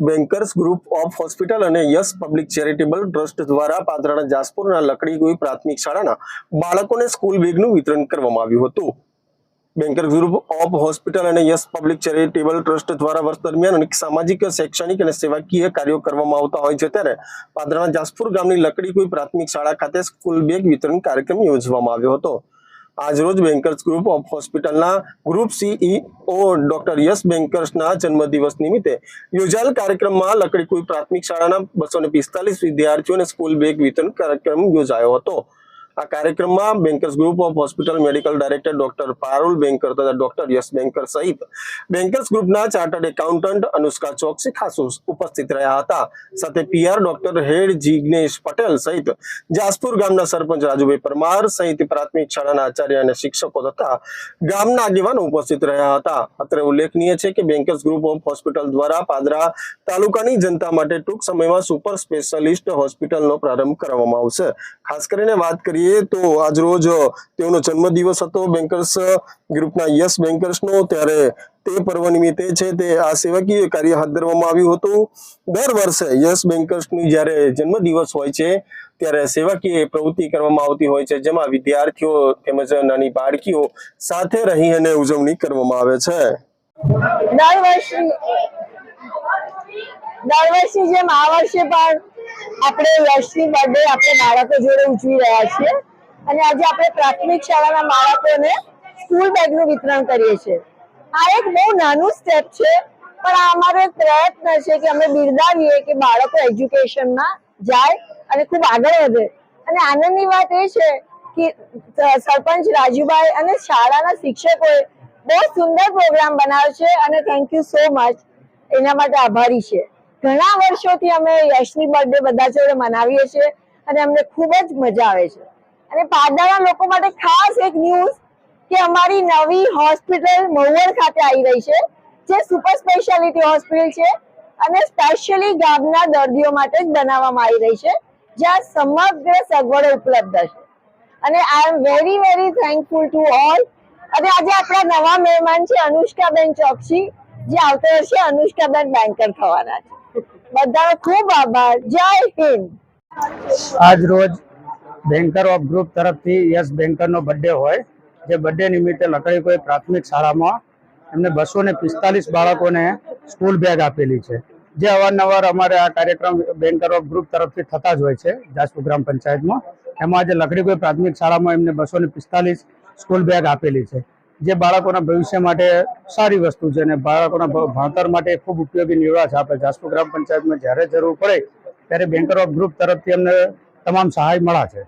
Bankers group of hospital અને Yash public charitable trust દ્વારા પાદરાના જાસપુરના લકડીગોઈ પ્રાથમિક શાળાના બાળકોને સ્કૂલ બેગનું વિતરણ કરવામાં આવ્યું હતું. બેન્કર ગ્રુપ ઓફ હોસ્પિટલ અને યસ પબ્લિક ચેરિટેબલ ટ્રસ્ટ દ્વારા વર્ષ દરમિયાન અનેક સામાજિક, શૈક્ષણિક અને સેવાકીય કાર્યો કરવામાં આવતા હોય છે ત્યારે પાદરાના જાસપુર ગામની લકડીકુઈ પ્રાથમિક શાળા ખાતે સ્કૂલ બેગ વિતરણ કાર્યક્રમ યોજવામાં આવ્યો હતો. આજરોજ બેન્કર્સ ગ્રુપ ઓફ હોસ્પિટલના ગ્રુપ સીઈઓ ડોક્ટર યસ બેન્કર્સના જન્મદિવસ નિમિત્તે યોજાયેલ કાર્યક્રમમાં લકડીકુઈ પ્રાથમિક શાળાના બસો વિદ્યાર્થીઓને સ્કૂલ બેગ વિતરણ કાર્યક્રમ યોજાયો હતો. આ કાર્યક્રમમાં Bankers group of hospital medical director doctor Parul Banker તથા ડોક્ટર યશ બેન્કર સહિત બેન્કર્સ ગ્રુપના ચાર્ટર્ડ એકાઉન્ટન્ટ અનુષ્કા ચોકસી ખાસ ઉપસ્થિત રહ્યા હતા. સાથે PR doctor head Jignesh Patel સહિત જાસપુર ગામના સરપંચ રાજુભાઈ પરમાર સહિત પ્રાથમિક શાળાના આચાર્ય અને શિક્ષકો તથા ગામના આગેવાનો ઉપસ્થિત રહ્યા હતા. અત્રે ઉલ્લેખનીય છે કે બેન્કર્સ ગ્રુપ ઓફ હોસ્પિટલ દ્વારા પાદરા તાલુકાની જનતા માટે ટૂંક સમયમાં સુપર સ્પેશિયાલિસ્ટ હોસ્પિટલનો પ્રારંભ કરવામાં આવશે. ખાસ કરીને વાત કરીએ તો આજરોજ તેઓનો જન્મદિવસ હતો. બેન્કર્સ ગ્રુપના યસ બેન્કર્સનો ત્યારે તે પર્વ નિમિત્તે છે તે આ સેવાકીય કાર્ય હાથ ધરવામાં આવ્યું હતું. દર વર્ષે યસ બેન્કર્સની જ્યારે જન્મદિવસ હોય છે ત્યારે સેવાકીય પ્રવૃત્તિ કરવામાં આવતી હોય છે, જેમાં વિદ્યાર્થીઓ તેમજ નાની બાળકીઓ સાથે રહી અને ઉજવણી કરવામાં આવે છે. દર વર્ષે દર વર્ષે જેમ આ વર્ષે પણ આપણે યશની બર્થડે આપણે બાળકો જોડે ઉજવી રહ્યા છીએ. અને આજે આપણે પ્રાથમિક શાળાના બાળકોને સ્કૂલ બેગનું વિતરણ કરીએ છીએ. આ એક બહુ નાનું સ્ટેપ છે, પણ અમારો એક પ્રયત્ન છે કે અમે બિરદાવીએ કે બાળકો એજ્યુકેશનમાં જાય અને ખૂબ આગળ વધે. અને આનંદની વાત એ છે કે સરપંચ રાજુભાઈ અને શાળાના શિક્ષકોએ બહુ સુંદર પ્રોગ્રામ બનાવ્યો છે અને થેન્ક યુ સો મચ એના માટે આભારી છે. ઘણા વર્ષોથી અમે યશની બર્થડે બધા જોડે મનાવીએ છીએ અને અમને ખૂબ જ મજા આવે છે. અને પાદરના લોકો માટે ખાસ એક ન્યૂઝ કે અમારી નવી હોસ્પિટલ મહુવર ખાતે આવી રહી છે, જે સુપર સ્પેશિયાલિટી હોસ્પિટલ છે અને સ્પેશિયલી ગામના દર્દીઓ માટે જ બનાવવામાં આવી રહી છે, જ્યાં સમગ્ર સગવડો ઉપલબ્ધ છે. અને I am very very thankful to all અને આજે આપણા નવા મહેમાન છે અનુષ્કાબેન ચોકસી, જે આવતા વર્ષે અનુષ્કાબેન બેન્કર થવાના છે. બધાનો ખૂબ આભાર. જય હિન્દ. આજ રોજ બેન્કર ઓફ ગ્રુપ તરફથી યસ બેન્કરનો બર્થડે હોય. જે બર્થડે નિમિત્તે લકડીકોઈ પ્રાથમિક શાળામાં એમને બસો ને પિસ્તાલીસ બાળકોને સ્કૂલ બેગ આપેલી છે. જે અવારનવાર અમારે આ કાર્યક્રમ બેન્કર ઓફ ગ્રુપ તરફથી થતા જ હોય છે જાસપુર ગ્રામ પંચાયતમાં. એમાં આજે લકડીકોઈ પ્રાથમિક શાળામાં એમને બસો ને પિસ્તાલીસ સ્કૂલ બેગ આપેલી છે. જે બાળકોના ભવિષ્ય માટે સારી વસ્તુ છે અને બાળકોના ભણતર માટે ખૂબ ઉપયોગી નિવડાશ આપે જાસપુર ગ્રામ પંચાયતમાં જ્યારે જરૂર પડે, ત્યારે બેન્કર ઓફ ગ્રુપ તરફથી અમને તમામ સહાય મળે છે.